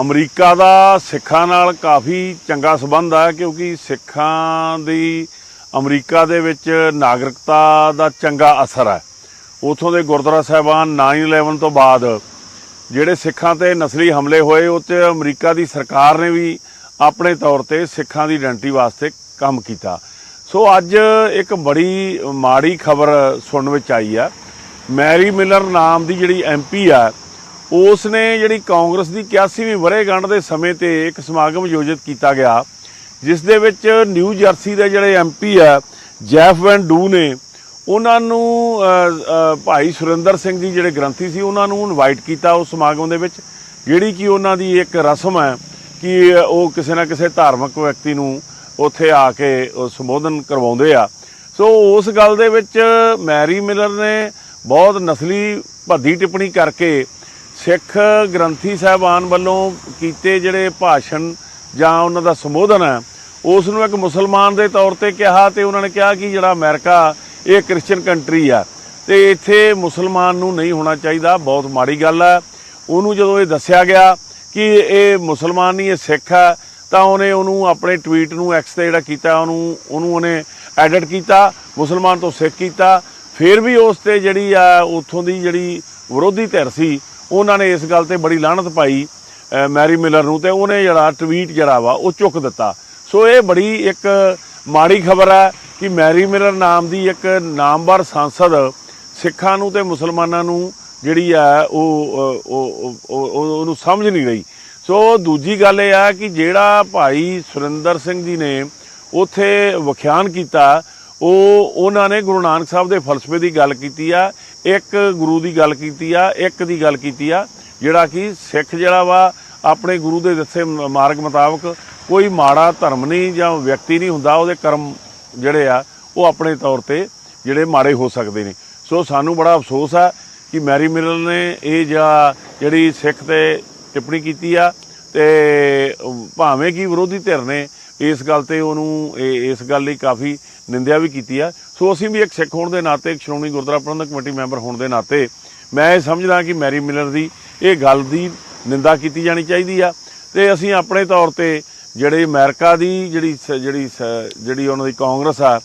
America ਦਾ ਸਿੱਖਾਂ ਨਾਲ ਕਾਫੀ ਚੰਗਾ ਸਬੰਧ ਆ, ਕਿਉਂਕਿ ਸਿੱਖਾਂ ਦੀ ਅਮਰੀਕਾ ਦੇ ਵਿੱਚ ਨਾਗਰਿਕਤਾ ਦਾ ਚੰਗਾ ਅਸਰ ਹੈ ਉਥੋਂ ਦੇ ਗੁਰਦੁਆਰਾ ਸਾਹਿਬਾਨ 9/11 ਤੋਂ ਬਾਅਦ ਜਿਹੜੇ ਸਿੱਖਾਂ ਤੇ ਨਸਲੀ ਹਮਲੇ ਹੋਏ, ਉਹ 'ਚ ਅਮਰੀਕਾ ਦੀ ਸਰਕਾਰ ਨੇ ਵੀ ਆਪਣੇ ਤੌਰ ਤੇ ਸਿੱਖਾਂ ਦੀ ਆਇਡੈਂਟੀ ਵਾਸਤੇ ਕੰਮ ਕੀਤਾ। ਸੋ ਅੱਜ ਇੱਕ ਬੜੀ ਮਾੜੀ ਖਬਰ ਸੁਣਨ ਵਿੱਚ ਆਈ ਆ। ਮੈਰੀ ਮਿਲਰ ਨਾਮ ਦੀ ਜਿਹੜੀ ਐਮਪੀ ਆ ਉਸ ਨੇ ਜਿਹੜੀ ਕਾਂਗਰਸ ਦੀ 81ਵੀਂ ਵਰ੍ਹੇਗੰਢ ਦੇ ਸਮੇਂ ਤੇ ਇੱਕ ਸਮਾਗਮ ਆਯੋਜਿਤ ਕੀਤਾ ਗਿਆ, ਜਿਸ ਦੇ ਵਿੱਚ ਨਿਊ ਜਰਸੀ ਦੇ ਜਿਹੜੇ ਐਮਪੀ ਆ, ਜੈਫ ਵੈਨ ਡੂ ਨੇ, ਉਹਨਾਂ ਨੂੰ ਭਾਈ ਸੁਰਿੰਦਰ ਸਿੰਘ ਜੀ ਜਿਹੜੇ ਗ੍ਰੰਥੀ ਸੀ, ਉਹਨਾਂ ਨੂੰ ਇਨਵਾਈਟ ਕੀਤਾ ਉਸ ਸਮਾਗਮ ਦੇ ਵਿੱਚ, ਜਿਹੜੀ ਕਿ ਉਹਨਾਂ ਦੀ ਇੱਕ ਰਸਮ ਹੈ ਕਿ ਉਹ ਕਿਸੇ ਨਾ ਕਿਸੇ ਧਾਰਮਿਕ ਵਿਅਕਤੀ ਨੂੰ ਉੱਥੇ ਆ ਕੇ ਸੰਬੋਧਨ ਕਰਵਾਉਂਦੇ ਆ। ਸੋ ਉਸ ਗੱਲ ਦੇ ਵਿੱਚ ਮੈਰੀ ਮਿਲਰ ਨੇ ਬਹੁਤ ਨਸਲੀ ਭੱਦੀ ਟਿੱਪਣੀ ਕਰਕੇ ਸਿੱਖ ਗ੍ਰੰਥੀ ਸਾਹਿਬਾਨ ਵੱਲੋਂ ਕੀਤੇ ਜਿਹੜੇ ਭਾਸ਼ਣ ਜਾਂ ਉਹਨਾਂ ਦਾ ਸੰਬੋਧਨ ਹੈ, ਉਸ ਨੂੰ ਇੱਕ ਮੁਸਲਮਾਨ ਦੇ ਤੌਰ ਤੇ ਕਿਹਾ ਤੇ ਉਹਨਾਂ ਨੇ ਕਿਹਾ ਕਿ ਜਿਹੜਾ ਅਮਰੀਕਾ, ਇਹ ਕ੍ਰਿਸਚੀਅਨ ਕੰਟਰੀ ਆ, ਤੇ ਇੱਥੇ ਮੁਸਲਮਾਨ ਨੂੰ ਨਹੀਂ ਹੋਣਾ ਚਾਹੀਦਾ, ਬਹੁਤ ਮਾੜੀ ਗੱਲ ਹੈ। ਉਹਨੂੰ ਜਦੋਂ ਇਹ ਦੱਸਿਆ ਗਿਆ ਕਿ ਇਹ ਮੁਸਲਮਾਨ ਨਹੀਂ, ਇਹ ਸਿੱਖ ਹੈ, ਤਾਂ ਉਹਨੇ ਉਹਨੂੰ ਆਪਣੇ ਟਵੀਟ ਨੂੰ ਐਕਸ ਤੇ ਜਿਹੜਾ ਕੀਤਾ, ਉਹਨੂੰ ਉਹਨੂੰ ਉਹਨੇ ਐਡਿਟ ਕੀਤਾ, ਮੁਸਲਮਾਨ ਤੋਂ ਸਿੱਖ ਕੀਤਾ। ਫਿਰ ਵੀ ਉਸ ਤੇ ਜਿਹੜੀ ਆ, ਉੱਥੋਂ ਦੀ ਜਿਹੜੀ ਵਿਰੋਧੀ ਧਿਰ ਸੀ ਉਹਨਾਂ ਨੇ ਇਸ ਗੱਲ ਤੇ ਬੜੀ ਲਾਹਨਤ ਪਾਈ ਮੈਰੀ ਮਿਲਰ ਨੂੰ ਤੇ ਉਹਨੇ ਜਿਹੜਾ ਟਵੀਟ ਜਿਹੜਾ ਵਾ ਉਹ ਚੁੱਕ ਦਿੱਤਾ। ਸੋ ਇਹ ਬੜੀ ਇੱਕ ਮਾੜੀ ਖਬਰ ਹੈ ਕਿ ਮੈਰੀ ਮਿਲਰ ਨਾਮ ਦੀ ਇੱਕ ਨਾਮਵਰ ਸੰਸਦ ਸਿੱਖਾਂ ਨੂੰ ਤੇ ਮੁਸਲਮਾਨਾਂ ਨੂੰ ਜਿਹੜੀ ਆ ਉਹ, ਉਹ- ਉਹਨੂੰ ਸਮਝ ਨਹੀਂ ਰਹੀ। ਸੋ ਦੂਜੀ ਗੱਲ ਇਹ ਆ ਕਿ ਜਿਹੜਾ ਭਾਈ ਸੁਰਿੰਦਰ ਸਿੰਘ ਜੀ ਨੇ ਉਥੇ ਵਿਖਿਆਨ ਕੀਤਾ, ਉਹ ਉਹਨਾਂ ਨੇ ਗੁਰੂ ਨਾਨਕ ਸਾਹਿਬ ਦੇ ਫਲਸਫੇ ਦੀ ਗੱਲ ਕੀਤੀ ਆ। ਇੱਕ ਗੁਰੂ ਦੀ ਗੱਲ ਕੀਤੀ ਆ, ਇੱਕ ਦੀ ਗੱਲ ਕੀਤੀ ਆ, ਜਿਹੜਾ ਕਿ ਸਿੱਖ ਜਿਹੜਾ ਵਾ, ਆਪਣੇ ਗੁਰੂ ਦੇ ਦੱਸੇ ਮਾਰਗ ਮੁਤਾਬਕ ਕੋਈ ਮਾੜਾ ਧਰਮ ਨਹੀਂ ਜਾਂ ਵਿਅਕਤੀ ਨਹੀਂ ਹੁੰਦਾ, ਉਹਦੇ ਕਰਮ ਜਿਹੜੇ ਆ, ਉਹ ਆਪਣੇ ਤੌਰ ਤੇ ਜਿਹੜੇ ਮਾੜੇ ਹੋ ਸਕਦੇ ਨੇ। ਸੋ ਸਾਨੂੰ ਬੜਾ ਅਫਸੋਸ ਆ ਕਿ ਮੈਰੀ ਮਿਲਰ ਨੇ ਇਹ ਜਿਹੜੀ ਸਿੱਖ ਤੇ ਟਿੱਪਣੀ ਕੀਤੀ ਆ ਤੇ ਭਾਵੇਂ ਕਿ ਵਿਰੋਧੀ ਧਿਰ ਨੇ ਇਸ ਗੱਲ ਤੇ ਉਹਨੂੰ ਇਹ- ਇਸ ਗੱਲ ਲਈ ਕਾਫੀ ਨਿੰਦਿਆ ਵੀ ਕੀਤੀ ਆ। ਸੋ ਅਸੀਂ ਵੀ ਇੱਕ ਸਿੱਖ ਹੋਣ ਦੇ ਨਾਤੇ, ਇੱਕ ਸ਼੍ਰੋਮਣੀ ਗੁਰਦੁਆਰਾ ਪ੍ਰਬੰਧਕ ਕਮੇਟੀ ਮੈਂਬਰ ਹੋਣ ਦੇ ਨਾਤੇ, ਮੈਂ ਇਹ ਸਮਝਦਾ ਕਿ ਮੈਰੀ ਮਿਲਰ ਦੀ ਇਹ ਗੱਲ ਦੀ ਨਿੰਦਾ ਕੀਤੀ ਜਾਣੀ ਚਾਹੀਦੀ ਆ। ਤੇ ਅਸੀਂ ਆਪਣੇ ਤੌਰ ਤੇ ਜਿਹੜੇ ਅਮਰੀਕਾ ਦੀ ਜਿਹੜੀ ਸ- ਜਿਹੜੀ ਸ- ਜਿਹੜੀ ਉਹਨਾਂ ਦੀ ਕਾਂਗਰਸ ਆ,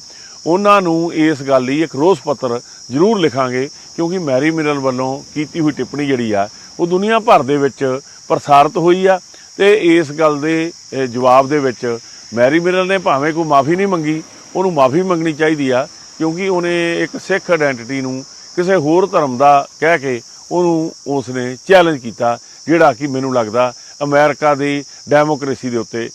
ਉਹਨਾਂ ਨੂੰ ਇਸ ਗੱਲ ਲਈ ਇੱਕ ਰੋਸ ਪੱਤਰ ਜ਼ਰੂਰ ਲਿਖਾਂਗੇ, ਕਿਉਂਕਿ ਮੈਰੀ ਮਿਲਰ ਵੱਲੋਂ ਕੀਤੀ ਹੋਈ ਟਿੱਪਣੀ ਜਿਹੜੀ ਆ, ਉਹ ਦੁਨੀਆ ਭਰ ਦੇ ਵਿੱਚ ਪ੍ਰਸਾਰਿਤ ਹੋਈ ਆ। ਤੇ ਇਸ ਗੱਲ ਦੇ ਜਵਾਬ ਦੇ ਵਿੱਚ ਮੈਰੀ ਮਿਲਰ ਨੇ ਭਾਵੇਂ ਕੋਈ ਮਾਫੀ ਨਹੀਂ ਮੰਗੀ, ਉਹਨੂੰ ਮਾਫੀ ਮੰਗਣੀ ਚਾਹੀਦੀ ਆ, ਕਿਉਂਕਿ ਉਹਨੇ ਇੱਕ ਸਿੱਖ ਆਇਡੈਂਟੀਟੀ ਨੂੰ ਕਿਸੇ ਹੋਰ ਧਰਮ ਦਾ ਕਹਿ ਕੇ ਉਹਨੂੰ ਉਸਨੇ ਚੈਲੰਜ ਕੀਤਾ, ਜਿਹੜਾ ਕਿ ਮੈਨੂੰ ਲੱਗਦਾ ਅਮਰੀਕਾ ਦੀ ਡੈਮੋਕ੍ਰੇਸੀ ਦੇ ਉੱਤੇ